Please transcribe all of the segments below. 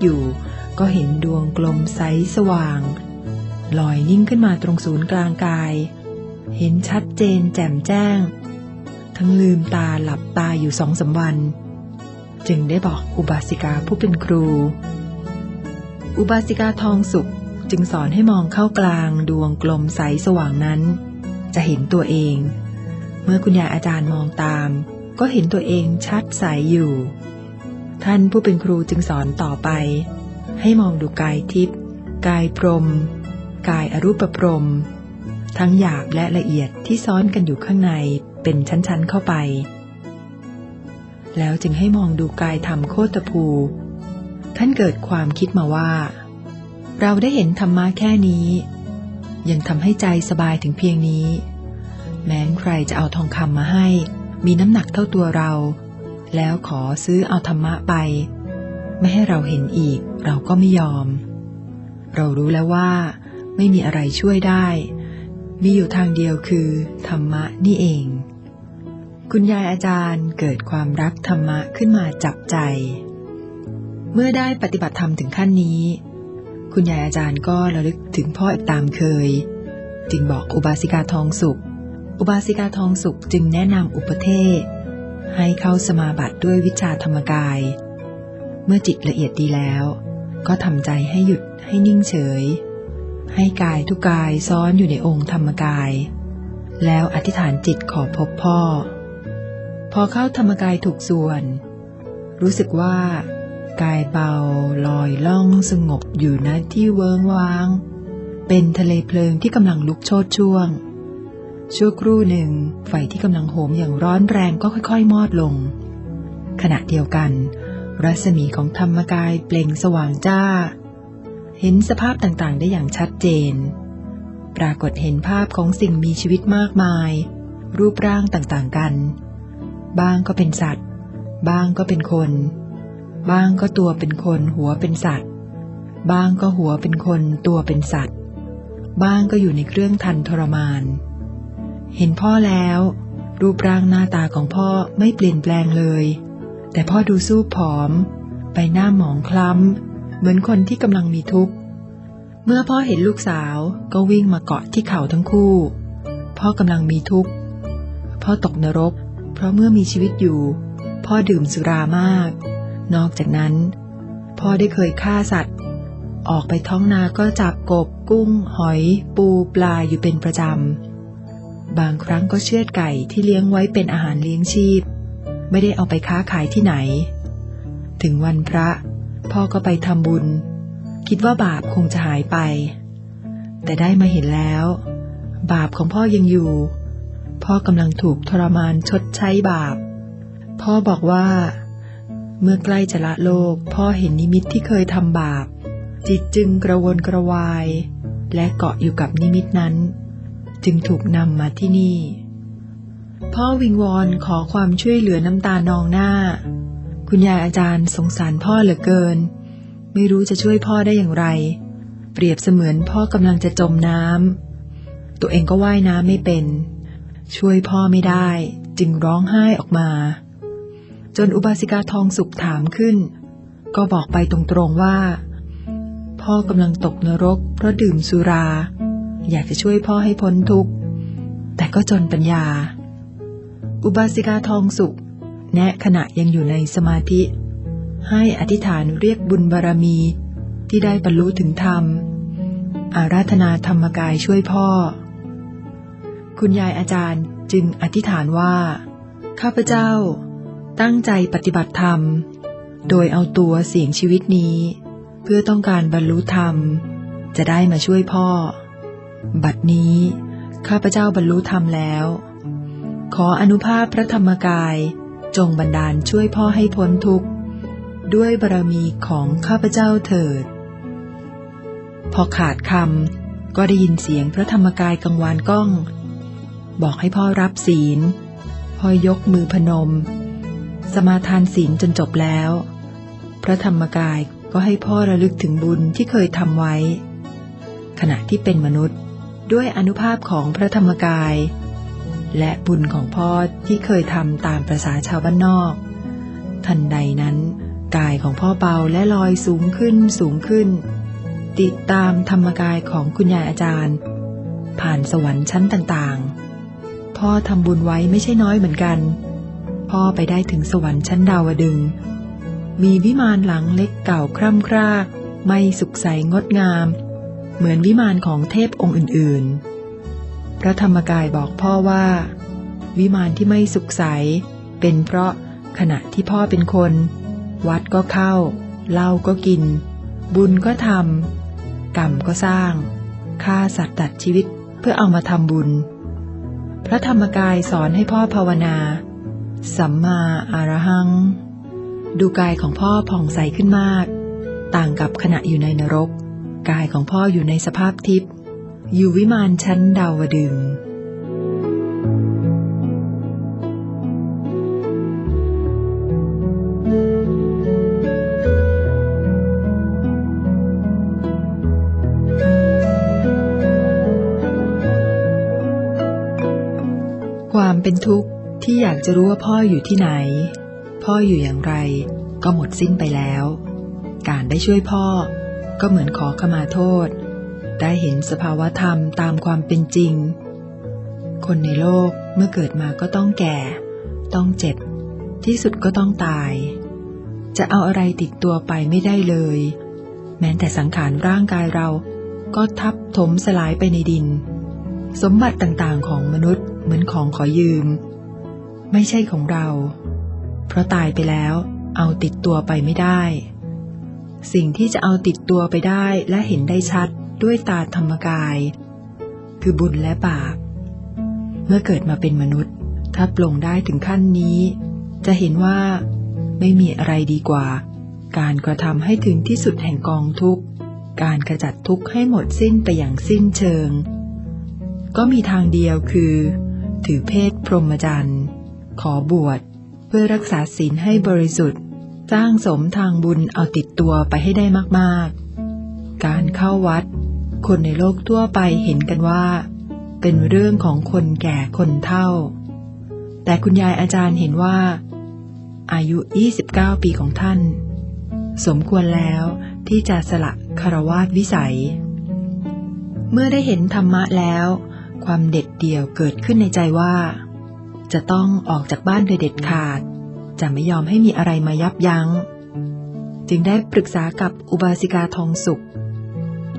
อยู่ ก็เห็นดวงกลมใสสว่าง ลอยนิ่งขึ้นมาตรงศูนย์กลางกาย เห็นชัดเจนแจ่มแจ้ง ทั้งลืมตาหลับตาอยู่สองสาวัน จึงได้บอกอุบาสิกาผู้เป็นครู อุบาสิกาทองสุขจึงสอนให้มองเข้ากลางดวงกลมใสสว่างนั้น จะเห็นตัวเอง เมื่อคุณยายอาจารย์มองตาม ก็เห็นตัวเองชัดใสอยู่ ท่านผู้เป็นครูจึงสอนต่อไป ให้มองดูกายทิพย์กายพรม กายอรูปพรม ทั้งหยาบและละเอียดที่ซ้อนกันอยู่ข้างในเป็นชั้นๆเข้าไป แล้วจึงให้มองดูกายธรรมโคตภู ท่านเกิดความคิดมาว่า เราได้เห็นธรรมะแค่นี้ ยังทำให้ใจสบายถึงเพียงนี้ แม้นใครจะเอาทองคำมาให้ มีน้ำหนักเท่าตัวเรา แล้วขอซื้อเอาธรรมะไป ไม่ให้เราเห็นอีก เราก็ไม่ยอม เรารู้แล้วว่า ไม่มีอะไรช่วยได้ มีอยู่ทางเดียวคือ ธรรมะนี่เอง คุณยายอาจารย์เกิดความรักธรรมะขึ้นมาจับใจ เมื่อได้ปฏิบัติธรรมถึงขั้นนี้ คุณยายอาจารย์ก็ระลึกถึงพ่ออีกตามเคย จึงบอกอุบาสิกาทองสุข อุบาสิกาทองสุขจึงแนะนำอุปเทศ ให้เข้าสมาบัติด้วยวิชาธรรมกาย เมื่อจิตละเอียดดีแล้ว ก็ทำใจให้หยุดให้นิ่งเฉย ให้กายทุกกายซ้อนอยู่ในองค์ธรรมกาย แล้วอธิษฐานจิตขอพบพ่อ พอเข้าธรรมกายถูกส่วน รู้สึกว่ากายเบาลอยล่องสงบอยู่ณที่เวิงว้าง เป็นทะเลเพลิงที่กำลังลุกโชดช่วง ชั่วครู่หนึ่ง ไฟที่กำลังโหมอย่างร้อนแรงก็ค่อยๆ มอดลง ขณะเดียวกัน รัศมีของธรรมกายเปล่งสว่างจ้า เห็นสภาพต่างๆ ได้อย่างชัดเจน ปรากฏเห็นภาพของสิ่งมีชีวิตมากมาย รูปร่างต่างๆกัน บ้างก็เป็นสัตว์ บ้างก็เป็นคน บ้างก็ตัวเป็นคนหัวเป็นสัตว์ บ้างก็หัวเป็นคนตัวเป็นสัตว์ บ้างก็อยู่ในเครื่องทันทรมาน เห็นพ่อแล้ว รูปร่างหน้าตาของพ่อไม่เปลี่ยนแปลงเลย แต่พ่อดูสู้ผอมไปหน้าหมองคล้ำ เหมือนคนที่กำลังมีทุกข์ เมื่อพ่อเห็นลูกสาวก็วิ่งมาเกาะที่เข่าทั้งคู่ พ่อกำลังมีทุกข์ พ่อตกนรก เพราะเมื่อมีชีวิตอยู่ พ่อดื่มสุรามาก นอกจากนั้น พ่อได้เคยฆ่าสัตว์ ออกไปท้องนาก็จับกบ กุ้ง หอย ปูปลาอยู่เป็นประจำ บางครั้งก็เชือดไก่ที่เลี้ยงไว้เป็นอาหารเลี้ยงชีพ ไม่ได้เอาไปค้าขายที่ไหน ถึงวันพระ พ่อก็ไปทำบุญ คิดว่าบาปคงจะหายไป แต่ได้มาเห็นแล้ว บาปของพ่อยังอยู่ พ่อกำลังถูกทรมานชดใช้บาป พ่อบอกว่า เมื่อใกล้จะละโลก พ่อเห็นนิมิตที่เคยทำบาป จิตจึงกระวนกระวาย และเกาะอยู่กับนิมิตนั้น จึงถูกนำมาที่นี่ พ่อวิงวอนขอความช่วยเหลือน้ำตานองหน้า คุณยายอาจารย์สงสารพ่อเหลือเกิน ไม่รู้จะช่วยพ่อได้อย่างไร เปรียบเสมือนพ่อกำลังจะจมน้ำตัวเองก็ว่ายน้ำไม่เป็น ช่วยพ่อไม่ได้ จึงร้องไห้ออกมา จนอุบาสิกาทองสุขถามขึ้น ก็บอกไปตรงๆว่า พ่อกำลังตกนรกเพราะดื่มสุรา อยากจะช่วยพ่อให้พ้นทุกข์ แต่ก็จนปัญญา อุบาสิกาทองสุข แนะขณะยังอยู่ในสมาธิ ให้อธิษฐานเรียกบุญบารมีที่ได้บรรลุถึงธรรม อาราธนาธรรมกายช่วยพ่อ คุณยายอาจารย์จึงอธิษฐานว่า ข้าพเจ้า ตั้งใจปฏิบัติธรรม โดยเอาตัวเสี่ยงชีวิตนี้ เพื่อต้องการบรรลุธรรม จะได้มาช่วยพ่อ บัดนี้ ข้าพเจ้าบรรลุธรรมแล้ว ขออนุภาพพระธรรมกายจงบันดาลช่วยพ่อให้พ้นทุกข์ ด้วยบารมีของข้าพเจ้าเถิด พอขาดคำก็ได้ยินเสียงพระธรรมกายกังวานก้อง บอกให้พ่อรับศีล พ่อยกมือพนม สมาทานศีลจนจบแล้ว พระธรรมกายก็ให้พ่อระลึกถึงบุญที่เคยทำไว้ ขณะที่เป็นมนุษย์ ด้วยอนุภาพของพระธรรมกาย และบุญของพ่อที่เคยทำตามประษาชาวบ้านนอก ทันใดนั้น กายของพ่อเบาและลอยสูงขึ้นสูงขึ้น ติดตามธรรมกายของคุณยายอาจารย์ ผ่านสวรรค์ชั้นต่างๆ พ่อทำบุญไว้ไม่ใช่น้อยเหมือนกัน พ่อไปได้ถึงสวรรค์ชั้นดาวดึง มีวิมานหลังเล็กเก่าคร่ำคร่าไม่สุขใสงดงาม เหมือนวิมานของเทพองค์อื่นๆ พระธรรมกายบอกพ่อว่า วิมานที่ไม่สุขใส เป็นเพราะขณะที่พ่อเป็นคน วัดก็เข้าเหล้าก็กิน บุญก็ทำกรรมก็สร้างฆ่าสัตว์ตัดชีวิตเพื่อเอามาทำบุญ พระธรรมกายสอนให้พ่อภาวนา สัมมาอารหัง ดูกายของพ่อผ่องใสขึ้นมาก ต่างกับขณะอยู่ในนรก กายของพ่ออยู่ในสภาพทิพย์อยู่วิมานชั้นดาวดึงความเป็นทุกข์ที่อยากจะรู้ว่าพ่ออยู่ที่ไหน พ่ออยู่อย่างไร ก็หมดสิ้นไปแล้ว การได้ช่วยพ่อ ก็เหมือนขอขมาโทษ ได้เห็นสภาวธรรมตามความเป็นจริง คนในโลกเมื่อเกิดมาก็ต้องแก่ ต้องเจ็บ ที่สุดก็ต้องตาย จะเอาอะไรติดตัวไปไม่ได้เลย แม้แต่สังขารร่างกายเราก็ทับถมสลายไปในดิน สมบัติต่างๆของมนุษย์เหมือนของขอยืม ไม่ใช่ของเรา เพราะตายไปแล้วเอาติดตัวไปไม่ได้ สิ่งที่จะเอาติดตัวไปได้และเห็นได้ชัดด้วยตาธรรมกาย คือบุญและบาป เมื่อเกิดมาเป็นมนุษย์ ถ้าปลงได้ถึงขั้นนี้ จะเห็นว่าไม่มีอะไรดีกว่า การกระทำให้ถึงที่สุดแห่งกองทุกข์การขจัดทุกข์ให้หมดสิ้นไปอย่างสิ้นเชิง ก็มีทางเดียวคือ ถือเพศพรหมจรรย์ ขอบวชเพื่อรักษาศีลให้บริสุทธิ์ สร้างสมทางบุญเอาติดตัวไปให้ได้มากๆ การเข้าวัด คนในโลกทั่วไปเห็นกันว่า เป็นเรื่องของคนแก่คนเฒ่า แต่คุณยายอาจารย์เห็นว่า อายุ 29 ปีของท่าน สมควรแล้วที่จะสละคารวาสวิสัย เมื่อได้เห็นธรรมะแล้ว ความเด็ดเดี่ยวเกิดขึ้นในใจว่า จะต้องออกจากบ้านโดยเด็ดขาด จะไม่ยอมให้มีอะไรมายับยัง้ง จึงได้ปรึกษากับอุบาสิกาทองสุข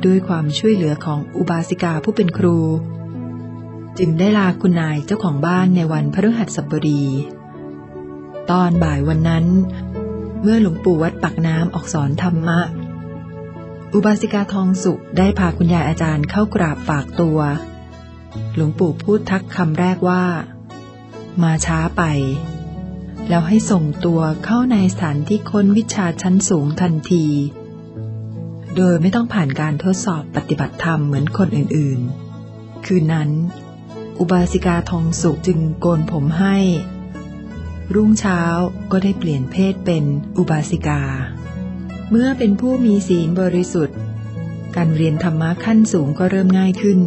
ด้วยความช่วยเหลือของอุบาสิกาผู้เป็นครู จึงได้ลาคุณนายเจ้าของบ้านในวันพฤหัสบดี ตอนบ่ายวันนั้น เมื่อหลวงปู่วัดปักน้ำออกสอนธรรมะ อุบาสิกาทองสุขได้พาคุณยายอาจารย์เข้ากราบฝากตัว หลวงปู่พูดทักคำแรกว่า มาช้าไป แล้วให้ส่งตัวเข้าในสถานที่ค้นวิชาชั้นสูงทันที โดยไม่ต้องผ่านการทดสอบปฏิบัติธรรมเหมือนคนอื่นๆ คืนนั้น อุบาสิกาทองสุขจึงโกนผมให้ รุ่งเช้าก็ได้เปลี่ยนเพศเป็นอุบาสิกา เมื่อเป็นผู้มีศีลบริสุทธิ์ การเรียนธรรมะขั้นสูงก็เริ่มง่ายขึ้น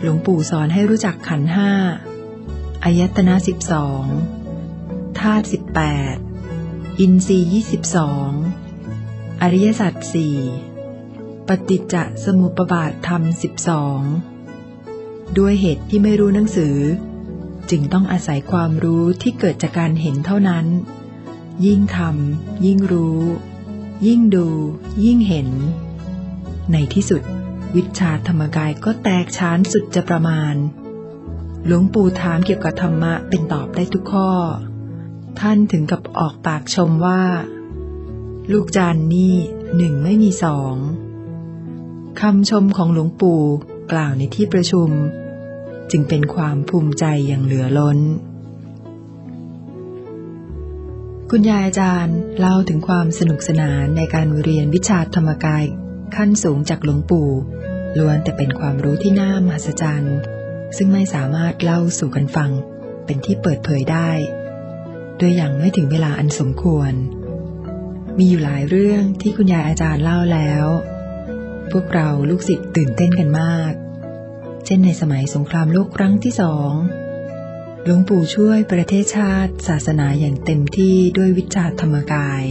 หลวงปู่สอนให้รู้จักขันห้าอายตนะสิบสองาตุสิบแปดอินทรีย์ยี่สิบสองอริยสัจสี่ปฏิจจสมุปบาทธรรมสิบสองด้วยเหตุที่ไม่รู้หนังสือ จึงต้องอาศัยความรู้ที่เกิดจากการเห็นเท่านั้น ยิ่งทำยิ่งรู้ ยิ่งดู ยิ่งเห็น ในที่สุด วิชาธรรมกายก็แตกฉานสุดจะประมาณ หลวงปู่ถามเกี่ยวกับธรรมะเป็นตอบได้ทุกข้อ ท่านถึงกับออกปากชมว่า ลูกจานนี่หนึ่งไม่มีสองคำชมของหลวงปู่กล่าวในที่ประชุม จึงเป็นความภูมิใจอย่างเหลือล้น คุณยายอาจารย์เล่าถึงความสนุกสนานในการเรียนวิชาธรรมกายขั้นสูงจากหลวงปู่ล้วนแต่เป็นความรู้ที่น่ามหัศจรรย์ ซึ่งไม่สามารถเล่าสู่กันฟังเป็นที่เปิดเผยได้ โดยอย่างไม่ถึงเวลาอันสมควร มีอยู่หลายเรื่องที่คุณยายอาจารย์เล่าแล้ว พวกเราลูกศิษย์ตื่นเต้นกันมาก เช่นในสมัยสงครามโลกครั้งที่สองหลวงปู่ช่วยประเทศชาติศาสนาอย่างเต็มที่ด้วยวิชาธรรมกาย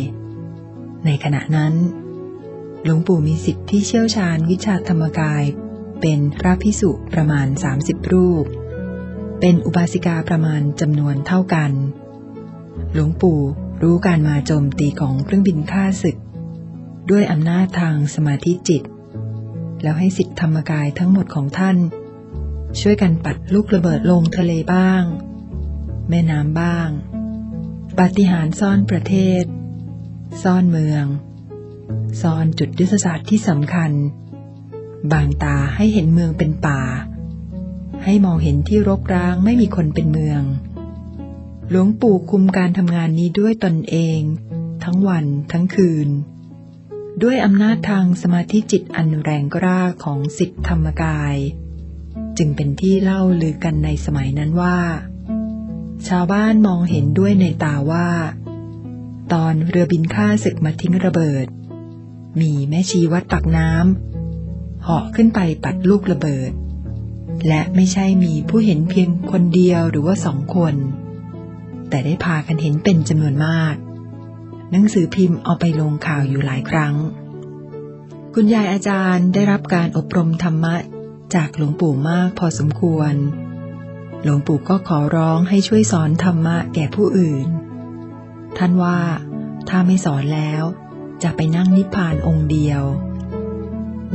ในขณะนั้นหลวงปู่มีสิทธิ์ที่เชี่ยวชาญวิชาธรรมกาย เป็นพระพิสุประมาณ 30 รูป เป็นอุบาสิกาประมาณจำนวนเท่ากัน หลวงปู่รู้การมาโจมตีของเครื่องบินฆ่าศึก ด้วยอำนาจทางสมาธิจิต แล้วให้สิทธิธรรมกายทั้งหมดของท่าน ช่วยกันปัดลูกระเบิดลงทะเลบ้าง แม่น้ำบ้าง ปาฏิหาริย์ซ่อนประเทศ ซ่อนเมือง ซ่อนจุดยุทธศาสตร์ที่สำคัญ บางตาให้เห็นเมืองเป็นป่า ให้มองเห็นที่รกร้างไม่มีคนเป็นเมือง หลวงปู่คุมการทำงานนี้ด้วยตนเอง ทั้งวันทั้งคืน ด้วยอำนาจทางสมาธิจิตอันแรงกล้าของสิทธธรรมกาย จึงเป็นที่เล่าลือกันในสมัยนั้นว่า ชาวบ้านมองเห็นด้วยในตาว่า ตอนเรือบินฆ่าศึกมาทิ้งระเบิด มีแม่ชีวัดปักน้ำเหาะขึ้นไปปัดลูกระเบิด และไม่ใช่มีผู้เห็นเพียงคนเดียวหรือว่าสองคน แต่ได้พากันเห็นเป็นจำนวนมาก หนังสือพิมพ์เอาไปลงข่าวอยู่หลายครั้ง คุณยายอาจารย์ได้รับการอบรมธรรมะจากหลวงปู่มากพอสมควร หลวงปู่ก็ขอร้องให้ช่วยสอนธรรมะแก่ผู้อื่น ท่านว่าถ้าไม่สอนแล้ว จะไปนั่งนิพพานองค์เดียว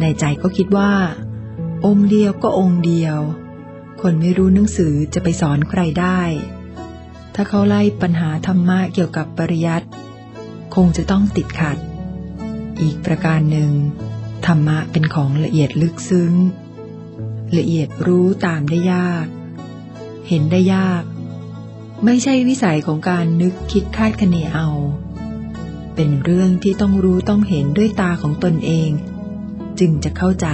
ในใจก็คิดว่า องค์เดียวก็องค์เดียว คนไม่รู้หนังสือจะไปสอนใครได้ ถ้าเขาไล่ปัญหาธรรมะเกี่ยวกับปริยัติคงจะต้องติดขัด อีกประการหนึ่ง ธรรมะเป็นของละเอียดลึกซึ้ง ละเอียดรู้ตามได้ยาก เห็นได้ยาก ไม่ใช่วิสัยของการนึกคิดคาดคะเนเอา เป็นเรื่องที่ต้องรู้ต้องเห็นด้วยตาของตนเอง จึงจะเข้าใจ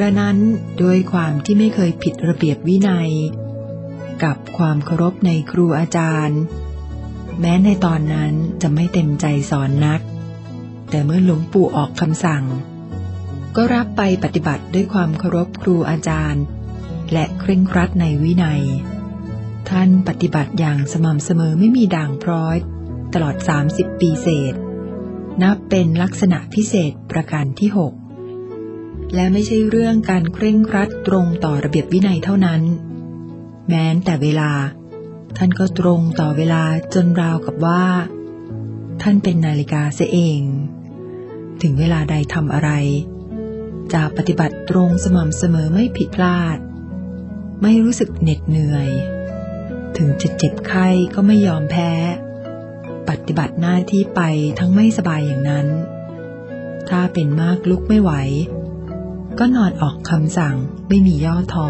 ระนั้นด้วยความที่ไม่เคยผิดระเบียบวินัย กับความเคารพในครูอาจารย์ แม้ในตอนนั้นจะไม่เต็มใจสอนนัก แต่เมื่อหลวงปู่ออกคำสั่ง ก็รับไปปฏิบัติด้วยความเคารพครูอาจารย์ และเคร่งครัดในวินัย ท่านปฏิบัติอย่างสม่ำเสมอไม่มีด่างพร้อย ตลอด 30 ปีเศษ นับเป็นลักษณะพิเศษประการที่หก และไม่ใช่เรื่องการเคร่งครัดตรงต่อระเบียบวินัยเท่านั้น แม้แต่เวลา ท่านก็ตรงต่อเวลาจนราวกับว่า ท่านเป็นนาฬิกาเสียเอง ถึงเวลาใดทำอะไร จะปฏิบัติตรงสม่ำเสมอไม่ผิดพลาด ไม่รู้สึกเหน็ดเหนื่อย ถึงจะเจ็บไข้ก็ไม่ยอมแพ้ ปฏิบัติหน้าที่ไปทั้งไม่สบายอย่างนั้น ถ้าเป็นมากลุกไม่ไหว ก็นอนออกคำสั่งไม่มีย่อท้อ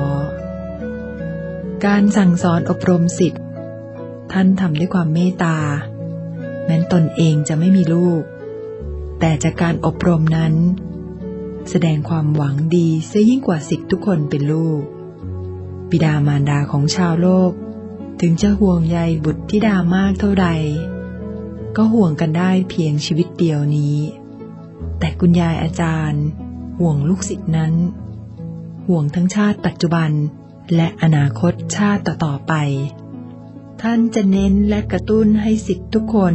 การสั่งสอนอบรมสิทธิ์ท่านทำด้วยความเมตตา แม้นตนเองจะไม่มีลูก แต่จากการอบรมนั้น แสดงความหวังดีเสียยิ่งกว่าสิทธิ์ทุกคนเป็นลูก บิดามารดาของชาวโลก ถึงจะห่วงใยบุตรธิดามากเท่าใด ก็ห่วงกันได้เพียงชีวิตเดียวนี้ แต่คุณยายอาจารย์ ห่วงลูกศิษย์นั้น ห่วงทั้งชาติปัจจุบัน และอนาคตชาติต่อๆไป ท่านจะเน้นและกระตุ้นให้สิทธิ์ทุกคน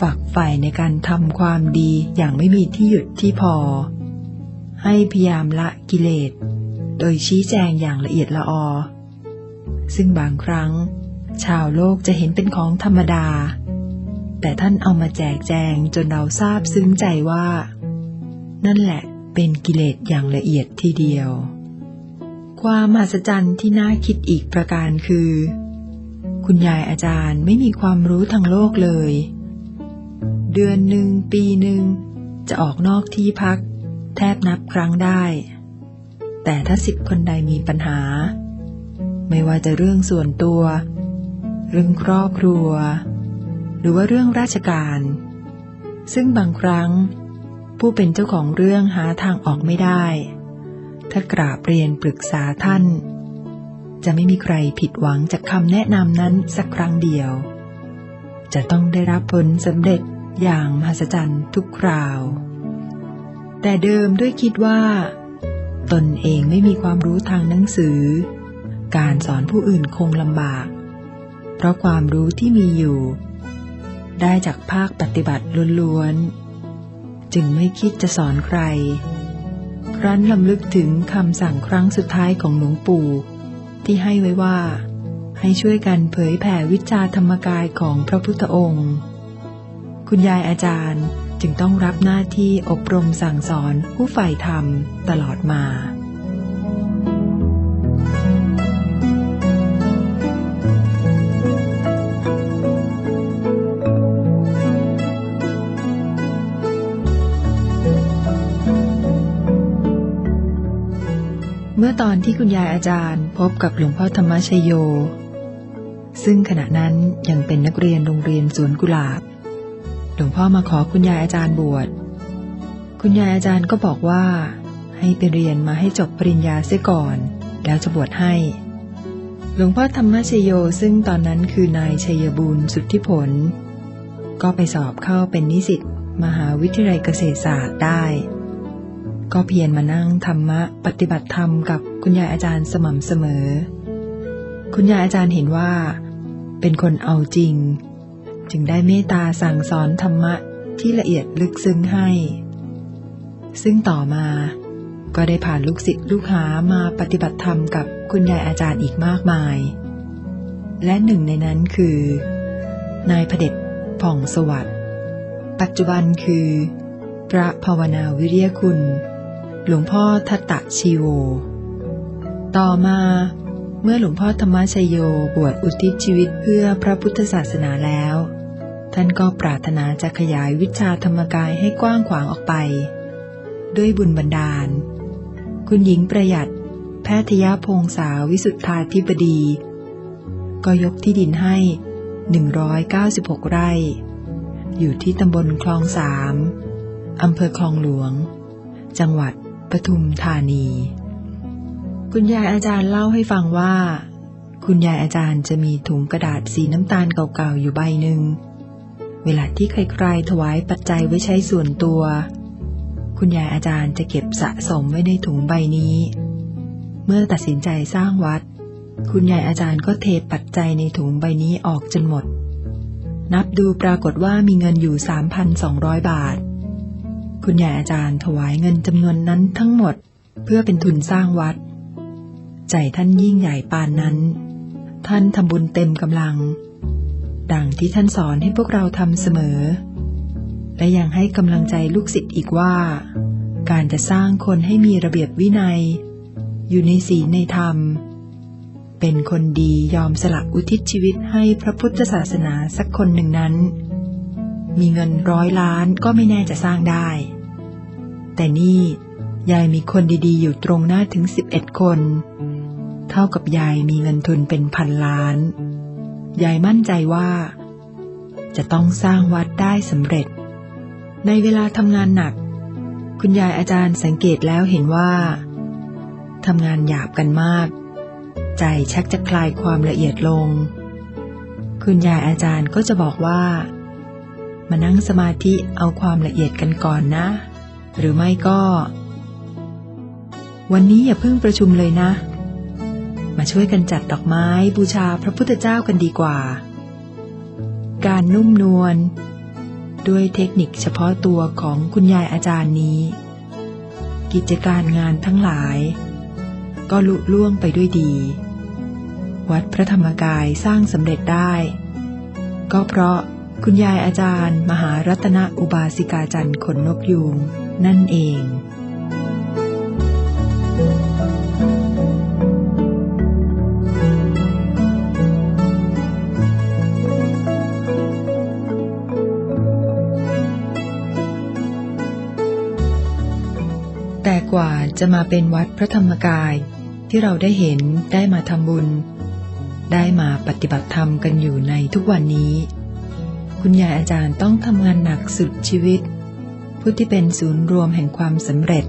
ฝักใฝ่ในการทำความดีอย่างไม่มีที่หยุดที่พอ ให้พยายามละกิเลส โดยชี้แจงอย่างละเอียดละออ ซึ่งบางครั้ง ชาวโลกจะเห็นเป็นของธรรมดาแต่ท่านเอามาแจกแจงจนเราทราบซึ้งใจว่า นั่นแหละ เป็นกิเลสอย่างละเอียดทีเดียว ความมหัศจรรย์ที่น่าคิดอีกประการคือ คุณยายอาจารย์ไม่มีความรู้ทางโลกเลย เดือนหนึ่งปีหนึ่งจะออกนอกที่พัก แทบนับครั้งได้ แต่ถ้าสิทธิ์คนใดมีปัญหา ไม่ว่าจะเรื่องส่วนตัว เรื่องครอบครัว หรือว่าเรื่องราชการ ซึ่งบางครั้ง ผู้เป็นเจ้าของเรื่องหาทางออกไม่ได้ ถ้ากราบเรียนปรึกษาท่าน จะไม่มีใครผิดหวังจากคำแนะนำนั้นสักครั้งเดียว จะต้องได้รับผลสำเร็จอย่างมหัศจรรย์ทุกคราว แต่เดิมด้วยคิดว่า ตนเองไม่มีความรู้ทางหนังสือ การสอนผู้อื่นคงลำบาก เพราะความรู้ที่มีอยู่ ได้จากภาคปฏิบัติล้วนๆ จึงไม่คิดจะสอนใคร ครั้นลำลึกถึงคำสั่งครั้งสุดท้ายของหลวงปู่ ที่ให้ไว้ว่า ให้ช่วยกันเผยแผ่วิชาธรรมกายของพระพุทธองค์ คุณยายอาจารย์จึงต้องรับหน้าที่อบรมสั่งสอนผู้ใฝ่ธรรมตลอดมา ตอนที่คุณยายอาจารย์พบกับหลวงพ่อธรรมชโย ซึ่งขณะนั้นยังเป็นนักเรียนโรงเรียนสวนกุหลาบ หลวงพ่อมาขอคุณยายอาจารย์บวช คุณยายอาจารย์ก็บอกว่า ให้ไปเรียนมาให้จบปริญญาเสียก่อน แล้วจะบวชให้ หลวงพ่อธรรมชโยซึ่งตอนนั้นคือนายชัยบุญสุทธิผล ก็ไปสอบเข้าเป็นนิสิตมหาวิทยาลัยเกษตรศาสตร์ได้ก็เพียรมานั่งธรรมะปฏิบัติธรรมกับ คุณยายอาจารย์สม่ำเสมอ คุณยายอาจารย์เห็นว่า เป็นคนเอาจริง จึงได้เมตตาสั่งสอนธรรมะที่ละเอียดลึกซึ้งให้ ซึ่งต่อมาก็ได้ผ่านลูกศิษย์ลูกหามาปฏิบัติธรรมกับคุณยายอาจารย์อีกมากมาย และหนึ่งในนั้นคือ นายพเด็จผ่องสวัสดิ์ปัจจุบันคือ พระภาวนาวิริยคุณ หลวงพ่อทัตตะชีโว ต่อมาเมื่อหลวงพ่อธรรมชโยบวชอุทิศชีวิตเพื่อพระพุทธศาสนาแล้ว ท่านก็ปรารถนาจะขยายวิชาธรรมกายให้กว้างขวางออกไป ด้วยบุญบันดาล คุณหญิงประหยัด แพทยพงษาวิสุทธาธิบดี ก็ยกที่ดินให้ 196 ไร่ อยู่ที่ตำบลคลองสามอำเภอคลองหลวง จังหวัดปทุมธานี คุณยายอาจารย์เล่าให้ฟังว่า คุณยายอาจารย์จะมีถุงกระดาษสีน้ำตาลเก่าๆอยู่ใบหนึ่ง เวลาที่ใครๆถวายปัจจัยไว้ใช้ส่วนตัว คุณยายอาจารย์จะเก็บสะสมไว้ในถุงใบนี้ เมื่อตัดสินใจสร้างวัด คุณยายอาจารย์ก็เทปัจจัยในถุงใบนี้ออกจนหมด นับดูปรากฏว่ามีเงินอยู่ 3,200 บาท คุณยายอาจารย์ถวายเงินจำนวนนั้นทั้งหมด เพื่อเป็นทุนสร้างวัด ใจท่านยิ่งใหญ่ปานนั้น ท่านทำบุญเต็มกำลัง ดังที่ท่านสอนให้พวกเราทำเสมอ และยังให้กำลังใจลูกศิษย์อีกว่า การจะสร้างคนให้มีระเบียบวินัย อยู่ในศีลในธรรม เป็นคนดียอมสละอุทิศชีวิตให้พระพุทธศาสนาสักคนหนึ่งนั้น มีเงินร้อยล้านก็ไม่แน่จะสร้างได้ แต่นี่ยายมีคนดีๆ อยู่ตรงหน้าถึง11คน เท่ากับยายมีเงินทุนเป็นพันล้าน ยายมั่นใจว่า จะต้องสร้างวัดได้สำเร็จ ในเวลาทำงานหนัก คุณยายอาจารย์สังเกตแล้วเห็นว่าทำงานหยาบกันมาก ใจชักจะคลายความละเอียดลง คุณยายอาจารย์ก็จะบอกว่า มานั่งสมาธิเอาความละเอียดกันก่อนนะ หรือไม่ก็ วันนี้อย่าเพิ่งประชุมเลยนะ มาช่วยกันจัดดอกไม้บูชาพระพุทธเจ้ากันดีกว่า การนุ่มนวลด้วยเทคนิคเฉพาะตัวของคุณยายอาจารย์นี้ กิจการงานทั้งหลาย ก็ลุล่วงไปด้วยดี วัดพระธรรมกายสร้างสำเร็จได้ ก็เพราะคุณยายอาจารย์ มหารัตนอุบาสิกาจันทร์ขนนกยูงนั่นเอง แต่กว่าจะมาเป็นวัดพระธรรมกายที่เราได้เห็นได้มาทำบุญ ได้มาปฏิบัติธรรมกันอยู่ในทุกวันนี้ คุณยายอาจารย์ต้องทำงานหนักสุดชีวิต ผู้ที่เป็นศูนย์รวมแห่งความสำเร็จ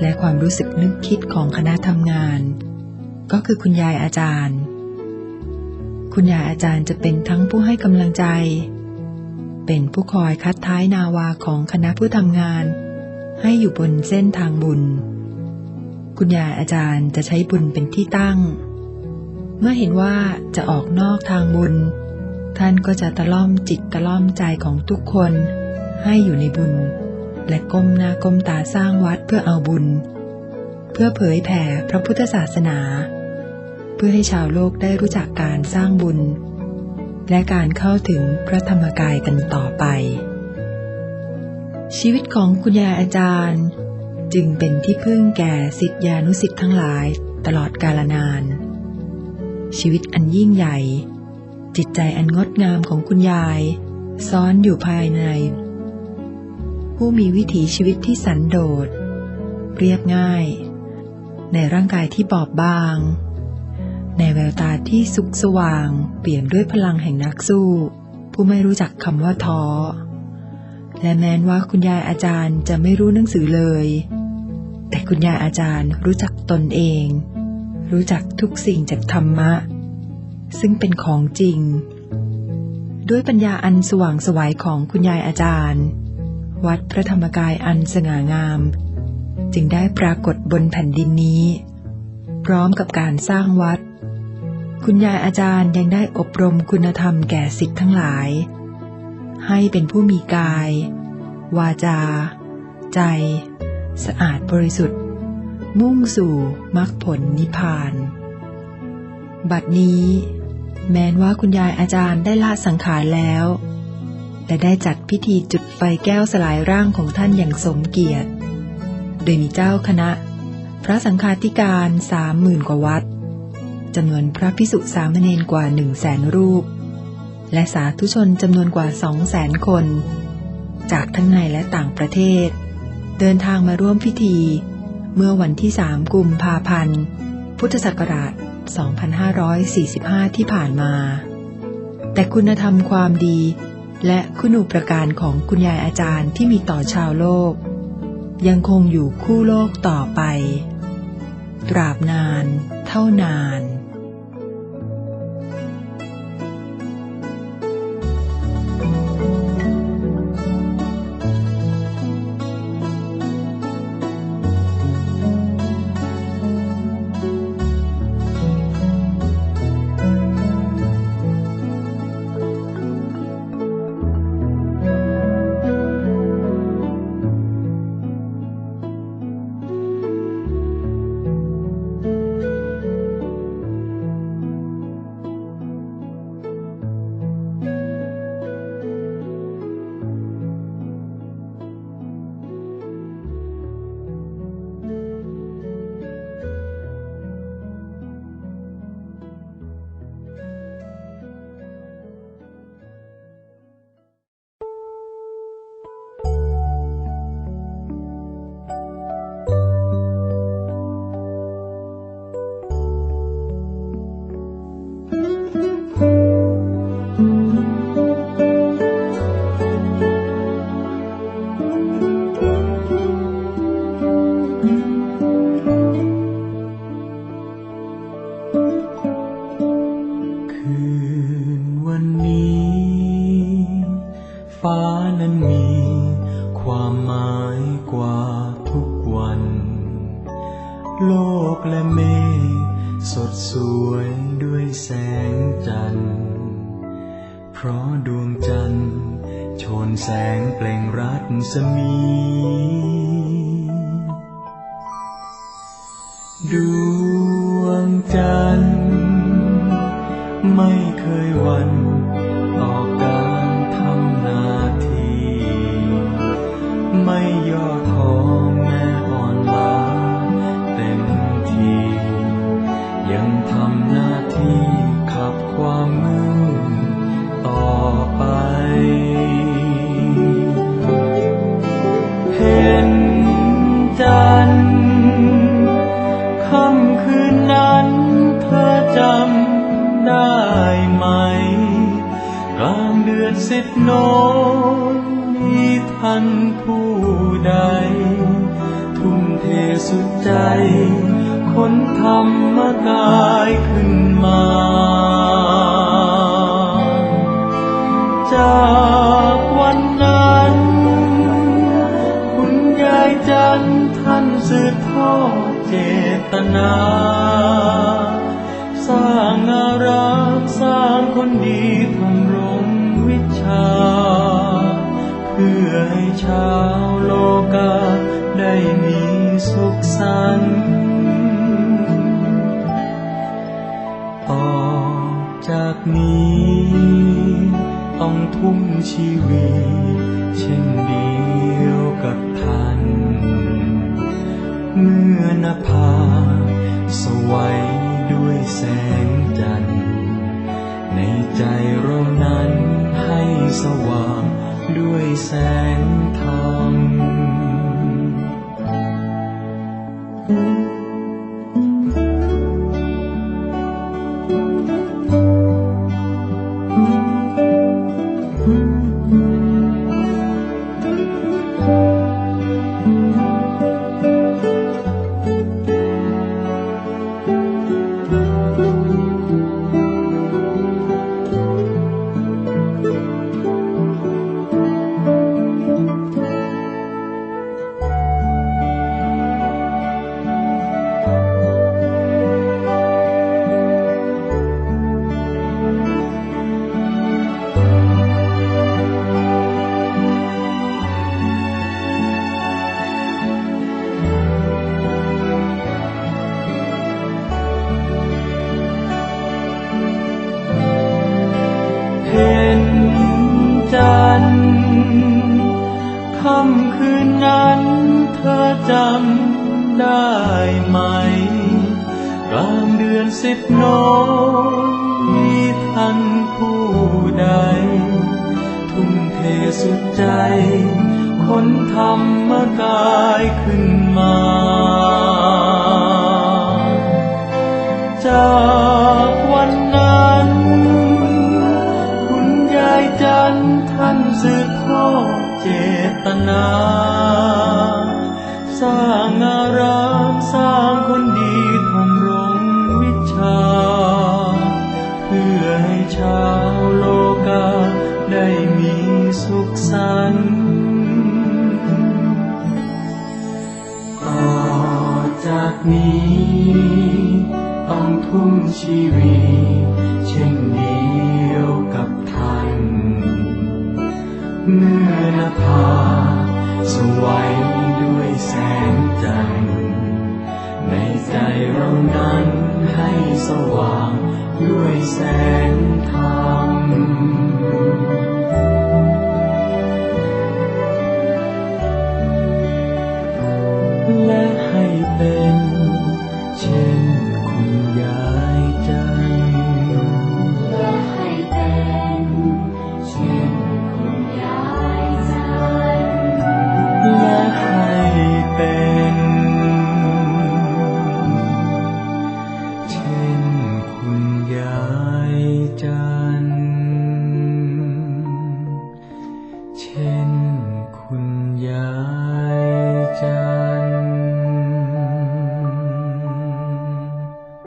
และความรู้สึกนึกคิดของคณะทำงาน ก็คือคุณยายอาจารย์ คุณยายอาจารย์จะเป็นทั้งผู้ให้กำลังใจ เป็นผู้คอยคัดท้ายนาวาของคณะผู้ทำงาน ให้อยู่บนเส้นทางบุญ คุณยายอาจารย์จะใช้บุญเป็นที่ตั้ง เมื่อเห็นว่าจะออกนอกทางบุญ ท่านก็จะตะล่อมจิตตะล่อมใจของทุกคนให้อยู่ในบุญ และก้มหน้าก้มตาสร้างวัดเพื่อเอาบุญ เพื่อเผยแผ่พระพุทธศาสนา เพื่อให้ชาวโลกได้รู้จักการสร้างบุญ และการเข้าถึงพระธรรมกายกันต่อไป ชีวิตของคุณยายอาจารย์ จึงเป็นที่พึ่งแก่สิทธิานุสิทธิ์ทั้งหลายตลอดกาลนาน ชีวิตอันยิ่งใหญ่ จิตใจอันงดงามของคุณยาย ซ้อนอยู่ภายใน ผู้มีวิถีชีวิตที่สันโดษ เรียบง่าย ในร่างกายที่บอบบาง ในแววตาที่สุขสว่าง เปลี่ยนด้วยพลังแห่งนักสู้ ผู้ไม่รู้จักคำว่าท้อ และแม้นว่าคุณยายอาจารย์จะไม่รู้หนังสือเลย แต่คุณยายอาจารย์รู้จักตนเอง รู้จักทุกสิ่งจากธรรมะ ซึ่งเป็นของจริง ด้วยปัญญาอันสว่างสวัยของคุณยายอาจารย์ วัดพระธรรมกายอันสง่างาม จึงได้ปรากฏบนแผ่นดินนี้ พร้อมกับการสร้างวัด คุณยายอาจารย์ยังได้อบรมคุณธรรมแก่สิทธิ์ทั้งหลาย ให้เป็นผู้มีกาย วาจา ใจ สะอาดบริสุทธิ์ มุ่งสู่มรรคผลนิพพาน บัดนี้ แม้นว่าคุณยายอาจารย์ได้ละสังขารแล้วและได้จัดพิธีจุดไฟแก้วสลายร่างของท่านอย่างสมเกียรติ โดยมีเจ้าคณะ พระสังฆาธิการสามหมื่นกว่าวัดจำนวนพระพิสุสามเณรกว่าหนึ่งแสนรูป และสาธุชนจำนวนกว่าสองแสนคน จากทั้งในและต่างประเทศ เดินทางมาร่วมพิธี เมื่อวันที่3กุมภาพันธ์ พุทธศักราช 2545 ที่ผ่านมา แต่คุณธรรมความดี และคุณูปการของคุณยายอาจารย์ที่มีต่อชาวโลก ยังคงอยู่คู่โลกต่อไป ตราบนาน เท่านาน ดวงจันทร์ไม่เคยวัน น้อยมีท่านผู้ใด ทุ่มเทสุดใจคนธรรมกายขึ้นมา จากวันนั้น คุณยายจันท่านสืบทอดเจตนา สร้างอารักสร้างคนดี ชาวโลกาได้มีสุขสันต์ต่อจากนี้ ต้องทุ่มชีวิต เช่นเดียวกับท่าน เมื่อนภาสวัยด้วยแสงจันทร์ในใจเรานั้นให้สว่างด้วยแสง ได้ไหม กลางเดือนสิบโนมีท่านผู้ใด ทุ่มเทสุดใจ คนธรรมกายขึ้นมา จากวันนั้น คุณยายจันทร์ท่านสืบทอดเจตนา สร้าง นี้ ต้องทุ่มชีวิตเช่นเดียวกับท่าน เมื่อนภาสวัยด้วยแสงจันทร์ในใจเรานั้นให้สว่างด้วยแสงธรรม